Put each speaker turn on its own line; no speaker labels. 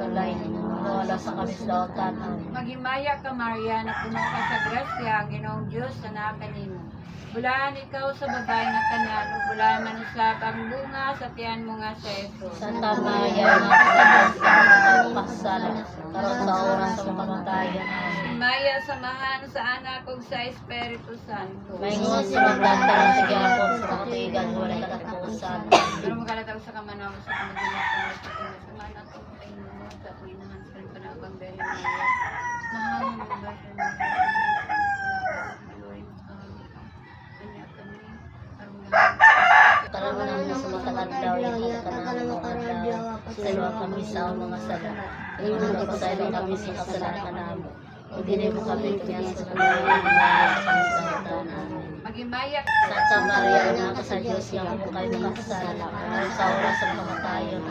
sulalay, wala sa kami sa tanan.
Maghimaya ka, Maria, na puno ka sa grasya, ang Ginoong Diyos na nakanimo. Bulaan ikaw sa babae na kanan, ug bulaan man usab ang bunga sa tiyan mo nga sa Jesus.
Santa Maria, ka kasala, karon sa oras sa kamatayan.
Himaya samahan sa anak ug sa Espiritu Santo.
Maingon sa magdandaran sa gyapon sa katigan, wala katapusan.
Pero magalatag sa kamanaw sa pagkakas sa mana panabang dahil Maria. Mahal mo sa
Kalaman namin sa matakadlaw, yung kanang mga kadlaw, sa kami sa mga sala. Sa ilang kami sa kasalanan namin. Dili mo kami sa kanalang mga sa kasalanan namin. Santa Maria, ka sa Diyos, yung mo kayo makasala. Ngayon sa oras sa kamatayan